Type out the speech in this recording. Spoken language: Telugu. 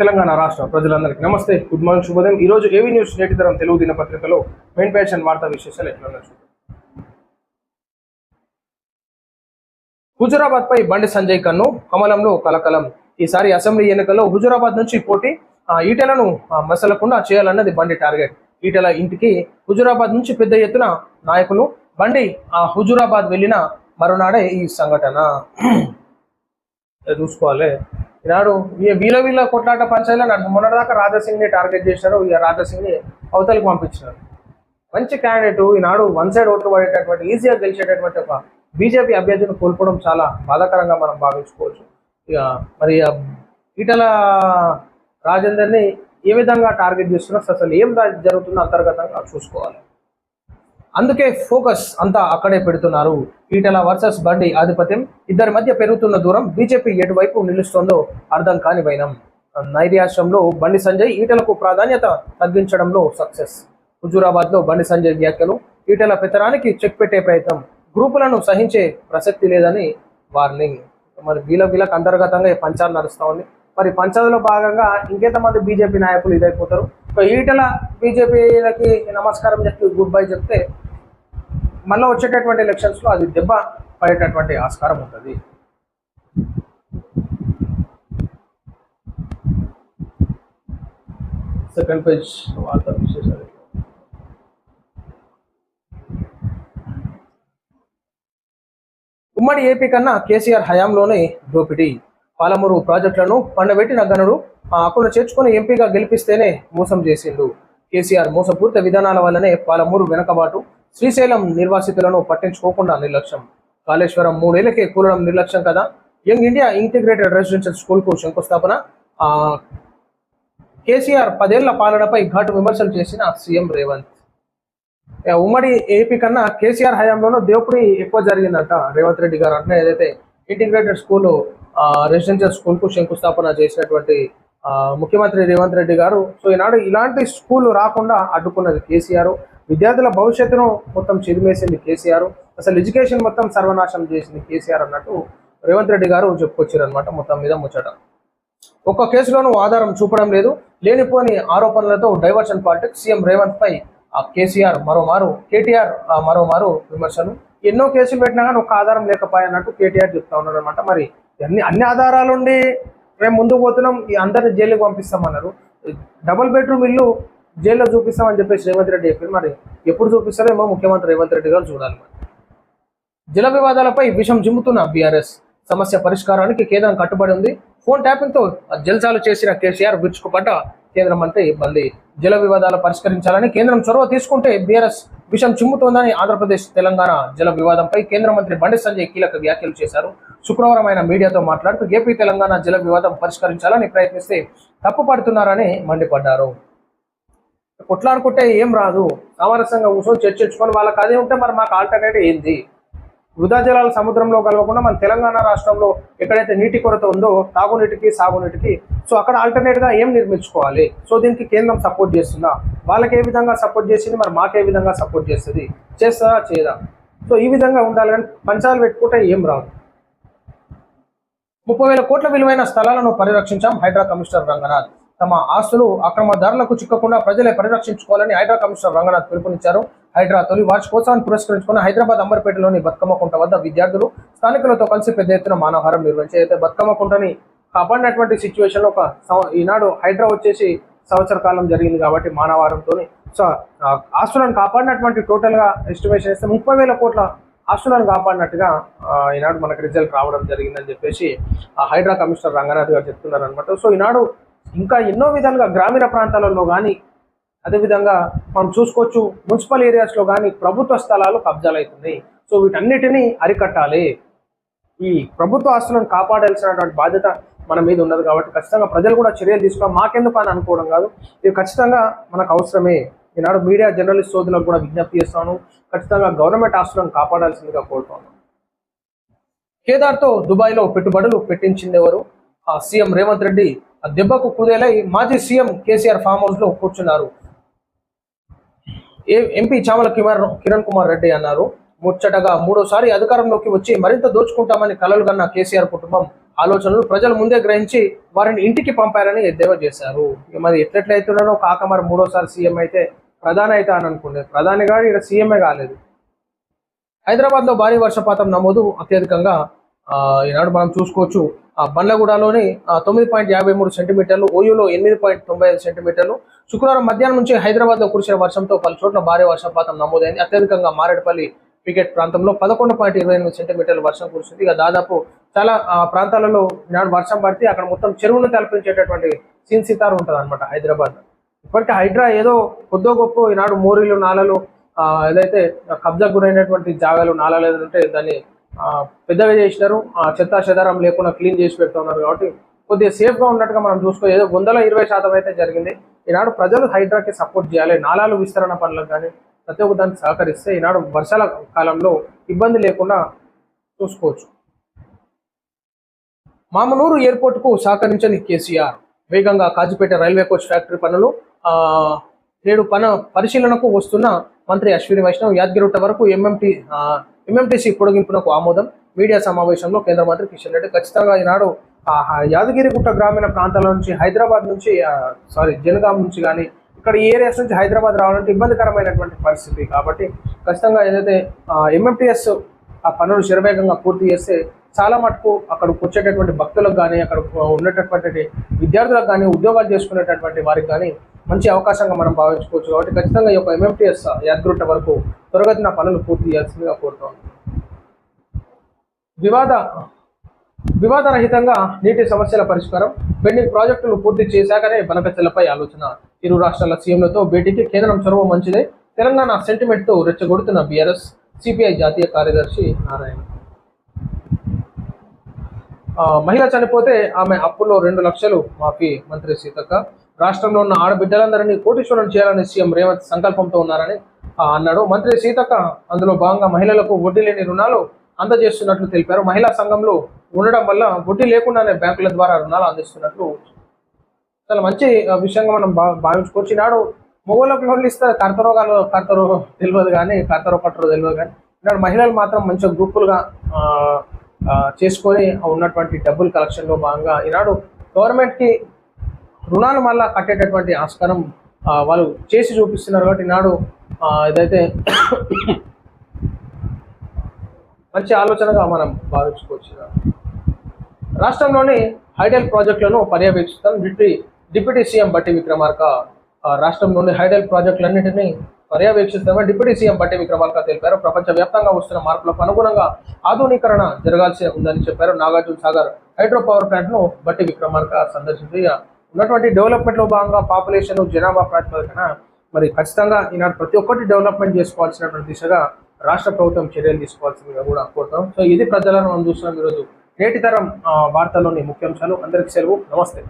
తెలంగాణ రాష్ట్ర ప్రజలందరికీ నమస్తే. గుడ్ మార్నింగ్ శుభోదయం. ఈ రోజు ఏవి న్యూస్ నేటి తరం తెలుగు దినపత్రికలో మెయిన్ ప్యాషన్ వార్తా విశేషాలు ఎట్లా హుజురాబాద్ పై బండి సంజయ్ కన్ను కమలంలో కలకలం. ఈసారి అసెంబ్లీ ఎన్నికల్లో హుజురాబాద్ నుంచి పోటీ ఈటెలను మసలకుండా చేయాలన్నది బండి టార్గెట్. ఈటెల ఇంటికి హుజురాబాద్ నుంచి పెద్ద ఎత్తున నాయకులు బండి ఆ హుజురాబాద్ వెళ్ళిన మరునాడే ఈ సంఘటన. చూసుకోవాలి. ఈనాడు ఈ వీళ్ళ వీళ్ళ కొట్లాట పంచాయలో నడుపు మొన్నటిదాకా రాజాసింగ్ని టార్గెట్ చేశారు ఇక రాజాసింగ్ని అవతలకు పంపించినారు. మంచి క్యాండిడేట్ ఈనాడు వన్ సైడ్ ఓట్లు పడేటటువంటి ఈజీగా గెలిచేటటువంటి ఒక బీజేపీ అభ్యర్థిని కోల్పోవడం చాలా బాధాకరంగా మనం భావించుకోవచ్చు. ఇక మరి ఈటల రాజేందర్ని ఏ విధంగా టార్గెట్ చేస్తున్నారు అసలు ఏం జరుగుతుందో అంతర్గతంగా చూసుకోవాలి. అందుకే ఫోకస్ అంతా అక్కడే పెడుతున్నారు. ఈటల వర్సెస్ బండి ఆధిపత్యం ఇద్దరి మధ్య పెరుగుతున్న దూరం బీజేపీ ఎటువైపు నిలుస్తోందో అర్థం కాని వైనం. నైర్యాశ్యంలో బండి సంజయ్ ఈటలకు ప్రాధాన్యత తగ్గించడంలో సక్సెస్. హుజూరాబాద్లో బండి సంజయ్ వ్యాఖ్యలు ఈటల పెత్తనానికి చెక్ పెట్టే ప్రయత్నం గ్రూపులను సహించే ప్రసక్తి లేదని వార్నింగ్. మరి వీళ్ళ వీళ్ళకి అంతర్గతంగా ఈ పంచాలు నడుస్తూ ఉంది. మరి పంచాలలో భాగంగా ఇంకెంతమంది బీజేపీ నాయకులు ఇదైపోతారు? సో ఈటల బీజేపీలకి నమస్కారం చెప్పి గుడ్ బై చెప్తే మళ్ళీ వచ్చేటటువంటి ఎలక్షన్స్లో అది దెబ్బ పడేటటువంటి ఆస్కారం ఉంటుంది. సెకండ్ పేజ్ వార్తా విశేషాలు. ఉమ్మడి ఏపీ కన్నా కేసీఆర్ హయాంలోనే దోపిడీ. పాలమూరు ప్రాజెక్టులను పండబెట్టిన గనుడు ఆ అక్కడ చేర్చుకుని ఎంపీగా గెలిపిస్తేనే మోసం చేసిండు. కేసీఆర్ మోసపూరిత విధానాల వల్లనే పాలమూరు వెనకబాటు శ్రీశైలం నిర్వాసితులను పట్టించుకోకుండా నిర్లక్ష్యం. కాళేశ్వరం మూడేళ్ళకే కూలడం నిర్లక్ష్యం కదా? యంగ్ ఇండియా ఇంటిగ్రేటెడ్ రెసిడెన్షియల్ స్కూల్కు శంకుస్థాపన. కేసీఆర్ పదేళ్ళ పాలనపై ఘాటు విమర్శలు చేసిన సీఎం రేవంత్. ఉమ్మడి ఏపీ కన్నా కేసీఆర్ హయాంలోనూ దేవుడి ఎక్కువ జరిగిందంట రేవంత్ రెడ్డి గారు అంటే ఏదైతే ఇంటిగ్రేటెడ్ స్కూల్ రెసిడెన్షియల్ స్కూల్కు శంకుస్థాపన చేసినటువంటి ముఖ్యమంత్రి రేవంత్ రెడ్డి గారు. సో ఈనాడు ఇలాంటి స్కూల్ రాకుండా అడ్డుకున్నది కేసీఆర్. విద్యార్థుల భవిష్యత్తును మొత్తం చిరిమేసింది కేసీఆర్. అసలు ఎడ్యుకేషన్ మొత్తం సర్వనాశనం చేసింది కేసీఆర్ అన్నట్టు రేవంత్ రెడ్డి గారు చెప్పుకొచ్చారు అనమాట మొత్తం మీద ముచ్చట. ఒక్క కేసులోనూ ఆధారం చూపడం లేదు. లేనిపోని ఆరోపణలతో డైవర్షన్ పాలిటిక్స్. సీఎం రేవంత్ పై ఆ కేసీఆర్ మరోమారు కేటీఆర్ ఆ మరోమారు విమర్శలు. ఎన్నో కేసులు పెట్టినా కానీ ఒక్క ఆధారం లేకపోయానట్టు కేటీఆర్ చెప్తా ఉన్నారు అనమాట మరి అన్ని అన్ని ఆధారాలుండి మేము ముందుకు పోతున్నాం ఈ అందరిని జైలుకి పంపిస్తామన్నారు. డబుల్ బెడ్రూమ్ ఇల్లు జైల్లో చూపిస్తామని చెప్పేసి రేవంత్ రెడ్డి చెప్పారు. మరి ఎప్పుడు చూపిస్తారో ఏమో ముఖ్యమంత్రి రేవంత్ రెడ్డి గారు చూడాలి మరి. జల వివాదాలపై విషం జిమ్ముతున్న బీఆర్ఎస్. సమస్య పరిష్కారానికి కేంద్రం కట్టుబడి ఉంది. ఫోన్ ట్యాపింగ్తో జల్సాలు చేసిన కేసీఆర్ విరుచుకుపడ్డ కేంద్ర మంత్రి మళ్ళీ జల వివాదాలు పరిష్కరించాలని కేంద్రం చొరవ తీసుకుంటే బీఆర్ఎస్ విషం చిమ్ముతోందని ఆంధ్రప్రదేశ్ తెలంగాణ జల వివాదంపై కేంద్ర మంత్రి బండి సంజయ్ కీలక వ్యాఖ్యలు చేశారు. శుక్రవారం ఆయన మీడియాతో మాట్లాడుతూ ఏపీ తెలంగాణ జల వివాదం పరిష్కరించాలని ప్రయత్నిస్తే తప్పుపడుతున్నారని మండిపడ్డారు. కొట్లాడుకుంటే ఏం రాదు. సామరస్యంగా కూర్చొని చర్చించుకొని వాళ్ళకి అదే ఉంటే మరి మాకు ఆల్టర్నేటివ్ ఏంది? వృధా జలాలు సముద్రంలో కలవకుండా మన తెలంగాణ రాష్ట్రంలో ఎక్కడైతే నీటి కొరత ఉందో తాగునీటికి సాగునీటికి సో అక్కడ ఆల్టర్నేట్గా ఏం నిర్మించుకోవాలి? సో దీనికి కేంద్రం సపోర్ట్ చేస్తుందా? వాళ్ళకి ఏ విధంగా సపోర్ట్ చేసింది? మరి మాకే విధంగా సపోర్ట్ చేస్తుంది? చేస్తారా చేయదా? సో ఈ విధంగా ఉండాలి కానీ పంచాలు పెట్టుకుంటే ఏం రాదు. ముప్పై వేల కోట్ల విలువైన స్థలాలను పరిరక్షించాం హైడ్రా కమిషనర్ రంగనాథ్. తమ ఆస్తులు అక్రమదారులకు చిక్కకుండా ప్రజలే పరిరక్షించుకోవాలని హైడ్రా కమిషనర్ రంగనాథ్ పిలుపునిచ్చారు. హైడ్రా తొలి వార్షికోత్సవాన్ని పురస్కరించుకున్న హైదరాబాద్ అంబర్పేటలోని బతుకమ్మ కుంట వద్ద విద్యార్థులు స్థానికులతో కలిసి పెద్ద ఎత్తున మానవహారం నిర్వహించి అయితే బతుకమ్మ కుంటని కాపాడినటువంటి సిచ్యువేషన్లో ఒక ఈనాడు హైడ్రా వచ్చేసి సంవత్సర కాలం జరిగింది కాబట్టి మానవహారంతో సో ఆస్తులను కాపాడినటువంటి టోటల్గా ఎస్టిమేషన్ చేస్తే ముప్పై వేల కోట్ల ఆస్తులను కాపాడినట్టుగా ఈనాడు మనకు రిజల్ట్ రావడం జరిగిందని చెప్పేసి ఆ హైడ్రా కమిషనర్ రంగనాథ్ గారు చెప్తున్నారు అనమాట సో ఈనాడు ఇంకా ఎన్నో విధాలుగా గ్రామీణ ప్రాంతాలలో కానీ అదేవిధంగా మనం చూసుకోవచ్చు మున్సిపల్ ఏరియాస్లో కానీ ప్రభుత్వ స్థలాలు కబ్జాలు అవుతున్నాయి సో వీటన్నిటినీ అరికట్టాలి. ఈ ప్రభుత్వ ఆస్తులను కాపాడాల్సినటువంటి బాధ్యత మన మీద ఉన్నది కాబట్టి ఖచ్చితంగా ప్రజలు కూడా చర్యలు తీసుకోవడం మాకెందుకు అని అనుకోవడం కాదు. ఇది ఖచ్చితంగా మనకు అవసరమే. ఈనాడు మీడియా జర్నలిస్ట్ సోదరులకు కూడా విజ్ఞప్తి చేస్తాను. ఖచ్చితంగా గవర్నమెంట్ ఆస్తులను కాపాడాల్సిందిగా కోరుతాను కేదార్తో దుబాయ్లో పెట్టుబడులు పెట్టించింది ఎవరు? ఆ సీఎం రేవంత్ రెడ్డి ఆ దెబ్బకు కుదేలై మాజీ సీఎం కేసీఆర్ ఫామ్ హౌస్లో కూర్చున్నారు. ఏ ఎంపీ చామల కిరణ్ కిరణ్ కుమార్ రెడ్డి అన్నారు. ముచ్చటగా మూడోసారి అధికారంలోకి వచ్చి మరింత దోచుకుంటామని కలలు కన్న కేసీఆర్ కుటుంబం ఆలోచనలు ప్రజలు ముందే గ్రహించి వారిని ఇంటికి పంపారని ఎద్దేవా చేశారు. మరి ఎట్లెట్లయితున్నాడో కాక మరి మూడోసారి సీఎం అయితే ప్రధాని అయితే అని అనుకునేది ప్రధాని కాదు ఇక్కడ సీఎంఏ కాలేదు. హైదరాబాద్లో భారీ వర్షపాతం నమోదు అత్యధికంగా ఈనాడు మనం చూసుకోవచ్చు ఆ, బండ్లగూడలోని తొమ్మిది పాయింట్ యాభై మూడు సెంటీమీటర్లు ఓయూలో ఎనిమిది పాయింట్ తొంభై ఐదు సెంటీమీటర్లు శుక్రవారం మధ్యాహ్నం నుంచి హైదరాబాద్లో కురిసిన వర్షంతో పలు చోట్ల భారీ వర్షపాతం నమోదైంది. అత్యధికంగా మారేడుపల్లి పికెట్ ప్రాంతంలో పదకొండు పాయింట్ ఇరవై ఎనిమిది సెంటీమీటర్లు వర్షం కురిసింది. ఇక దాదాపు చాలా ప్రాంతాలలో ఈనాడు వర్షం పడితే అక్కడ మొత్తం చెరువును తలపించేటటువంటి సీన్ సితారు ఉంటుంది అనమాట హైదరాబాద్ ఇప్పటికే హైడ్రా ఏదో కొద్దో గొప్ప ఈనాడు మోరీలు నాలలు ఏదైతే కబ్జా గురైనటువంటి జాగాలు నాలాలు ఏదైతే ఉంటే దాన్ని పెద్దగా చేసినారు. చెత్త చెదారం లేకుండా క్లీన్ చేసి పెడుతూ ఉన్నారు కాబట్టి కొద్దిగా సేఫ్గా ఉన్నట్టుగా మనం చూసుకో ఏదో వందల ఇరవై శాతం అయితే జరిగింది. ఈనాడు ప్రజలు హైడ్రాకి సపోర్ట్ చేయాలి. నాలాలు విస్తరణ పనులకు కానీ ప్రతి ఒక్క దానికి సహకరిస్తే ఈనాడు వర్షాల కాలంలో ఇబ్బంది లేకుండా చూసుకోవచ్చు. మామనూరు ఎయిర్పోర్ట్కు సహకరించని కేసీఆర్ వేగంగా కాజిపేట రైల్వే కోచ్ ఫ్యాక్టరీ పనులు నేడు పన పరిశీలనకు వస్తున్న మంత్రి అశ్విని వైష్ణవ్ యాదగిరిగుట్ట వరకు ఎంఎంటీ ఎంఎంటీసీ పొడిగింపునకు ఆమోదం. మీడియా సమావేశంలో కేంద్ర మంత్రి కిషన్ రెడ్డి ఖచ్చితంగా ఈనాడు ఆ, యాదగిరిగుట్ట గ్రామీణ ప్రాంతాల నుంచి హైదరాబాద్ నుంచి సారీ జనగాం నుంచి కానీ ఇక్కడ ఈ ఏరియాస్ నుంచి హైదరాబాద్ రావాలంటే ఇబ్బందికరమైనటువంటి పరిస్థితి. కాబట్టి ఖచ్చితంగా ఏదైతే ఎంఎంటీఎస్ ఆ పనులు శరవేగంగా పూర్తి చేస్తే చాలా మటుకు అక్కడికి వచ్చేటటువంటి భక్తులకు కానీ అక్కడ ఉన్నటువంటి విద్యార్థులకు కానీ ఉద్యోగాలు చేసుకునేటటువంటి వారికి కానీ మంచి అవకాశంగా మనం భావించుకోవచ్చు. కాబట్టి ఖచ్చితంగా ఈ యొక్క ఎంఎంటీఎస్ యాదగిరిగుట్ట వరకు త్వరగతిన పనులు పూర్తి చేయాల్సిందిగా కోరుతాను వివాద వివాదరహితంగా నీటి సమస్యల పరిష్కారం పెండింగ్ ప్రాజెక్టులు పూర్తి చేశాకనే బనకచెల్లపై ఆలోచన. ఇరు రాష్ట్రాల సీఎంలతో భేటీకి కేంద్రం చొరవ మంచిదే. తెలంగాణ సెంటిమెంట్తో రెచ్చగొడుతున్న బీఆర్ఎస్ సిపిఐ జాతీయ కార్యదర్శి నారాయణ. మహిళ చనిపోతే ఆమె అప్పుల్లో రెండు లక్షలు. మాఫీ మంత్రి సీతక్క. రాష్ట్రంలో ఉన్న ఆడబిడ్డలందరినీ కోటీశ్వరం చేయాలని సీఎం రేవంత్ సంకల్పంతో ఉన్నారని అన్నాడు. మంత్రి సీతక్క అందులో భాగంగా మహిళలకు వడ్డీ లేని రుణాలు అందజేస్తున్నట్లు తెలిపారు. మహిళా సంఘంలో ఉండడం వల్ల వడ్డీ లేకుండానే బ్యాంకుల ద్వారా రుణాలు అందిస్తున్నట్లు చాలా మంచి విషయంగా మనం భా భావించుకోవచ్చు. ఈనాడు మొగోళ్ళకు లోన్లు ఇస్తే కర్తరోగాలు కర్తరో తెలియదు కానీ కర్తరో కట్టరో తెలియదు కానీ ఈనాడు మహిళలు మాత్రం మంచిగా గ్రూపులుగా చేసుకొని ఉన్నటువంటి డబ్బులు కలెక్షన్లో భాగంగా ఈనాడు గవర్నమెంట్కి రుణాలు మళ్ళా కట్టేటటువంటి ఆస్కారం వాళ్ళు చేసి చూపిస్తున్నారు. కాబట్టి ఈనాడు ఇదైతే మంచి ఆలోచనగా మనం భావించుకోవచ్చు. రాష్ట్రంలోని హైడెల్ ప్రాజెక్టులను పర్యవేక్షిస్తాం. Deputy deputy CM Bhatti Vikramarka రాష్ట్రంలోని హైడెల్ ప్రాజెక్టులన్నింటినీ పర్యవేక్షిస్తామని డిప్యూటీ సీఎం బట్టి విక్రమార్క తెలిపారు. ప్రపంచవ్యాప్తంగా వస్తున్న మార్పులకు అనుగుణంగా ఆధునీకరణ జరగాల్సి ఉందని చెప్పారు. నాగార్జున సాగర్ హైడ్రో పవర్ ప్లాంట్ను బట్టి విక్రమార్క సందర్శించి ఉన్నటువంటి డెవలప్మెంట్లో భాగంగా పాపులేషన్ జనాభా ప్రాతిపదికన మరి ఖచ్చితంగా ఈనాడు ప్రతి ఒక్కటి డెవలప్మెంట్ చేసుకోవాల్సినటువంటి దిశగా రాష్ట్ర ప్రభుత్వం చర్యలు తీసుకోవాల్సిందిగా కూడా కోరుతాం. సో ఇది ప్రజలను మనం చూస్తున్నాం ఈరోజు నేటి తరం వార్తల్లోని ముఖ్యాంశాలు. అందరికీ సెలవు. నమస్తే.